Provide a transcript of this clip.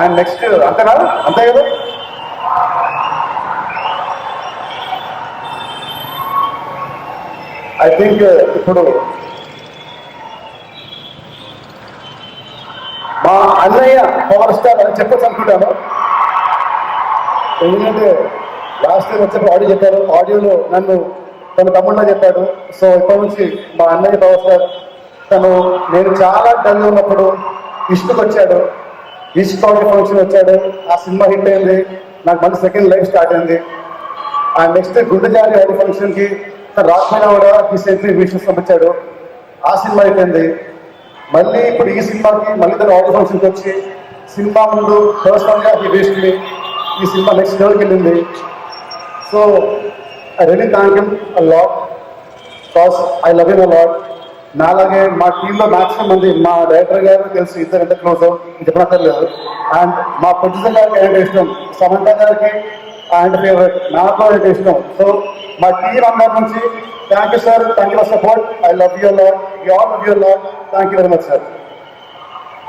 And next అంతేనా? అంతే కదా? ఐ థింక్ uh, ఇప్పుడు మా అన్నయ్య పవర్ స్టార్ అని చెప్పచ్చు అనుకుంటాను. ఎందుకంటే లాస్ట్ టైం వచ్చే ఆడియో చెప్పారు. ఆడియోలో నన్ను తన తమ్ముళ్ళ చెప్పాడు. సో ఇప్పటి నుంచి మా అన్నయ్య పవర్ స్టార్ తను నేను చాలా డల్ ఉన్నప్పుడు ఇష్టకొచ్చాడు వచ్చాడు ఇష్ట ఫంక్షన్ వచ్చాడు. ఆ సినిమా హిట్ అయింది. నాకు మళ్ళీ సెకండ్ లైఫ్ స్టార్ట్ అయింది. ఆ నెక్స్ట్ గుండెజారి ఆడి ఫంక్షన్కి రాజమైన కూడా ఈ సెంట్రీ విషన్స్ పంపించాడు ఆ సినిమా అయిపోయింది మళ్ళీ ఇప్పుడు ఈ సినిమాకి మళ్ళీ తన ఆడియో ఫంక్షన్కి వచ్చి సినిమా ముందు పర్సనల్గా ఈ వేస్ట్ని ఈ సినిమా నెక్స్ట్ లెవెల్కి వెళ్ళింది. So I really thank you lot cause I love you lot నాలాగే మా టీంలో మాక్సిమం మంది మా డైరెక్టర్ గారు తెలిసి ఇద్దరు ఎంత క్లోజ్ చెప్పనక్కర్లేదు. అండ్ మా ప్రొడ్యూసర్ గారికి ఏంటంటే ఇష్టం సమంత గారికి అండ్ ఫేవరెట్ నాకు అంటే ఇష్టం. సో మా టీం అందరి నుంచి thank you sir thank you for support I love you lot you all love your lot thank you very much sir